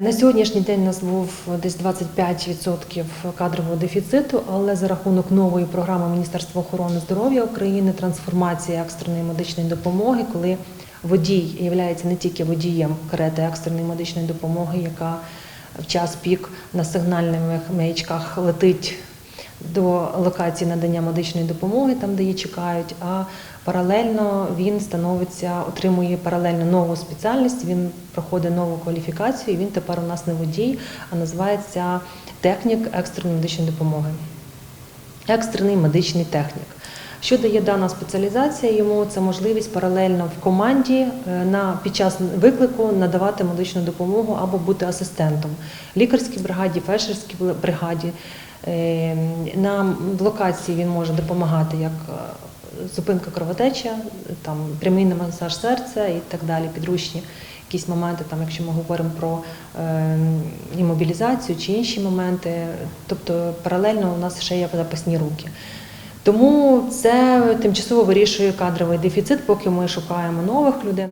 На сьогоднішній день у нас був десь 25% кадрового дефіциту, але за рахунок нової програми Міністерства охорони здоров'я України трансформація екстреної медичної допомоги, коли водій є не тільки водієм карети екстреної медичної допомоги, яка в час пік на сигнальних маячках летить до локації надання медичної допомоги, там де її чекають. А паралельно він становиться, отримує паралельно нову спеціальність. Він проходить нову кваліфікацію. Він тепер у нас не водій, а називається технік екстреної медичної допомоги. Екстрений медичний технік. Що дає дана спеціалізація йому? Це можливість паралельно в команді е, на під час виклику надавати медичну допомогу або бути асистентом лікарській бригаді, фельдшерській бригаді. Е, На локації він може допомагати як е, зупинка кровотеча, там прямий масаж серця і так далі, підручні якісь моменти, там, якщо ми говоримо про е, імобілізацію чи інші моменти. Тобто паралельно у нас ще є запасні руки. Тому це тимчасово вирішує кадровий дефіцит, поки ми шукаємо нових людей.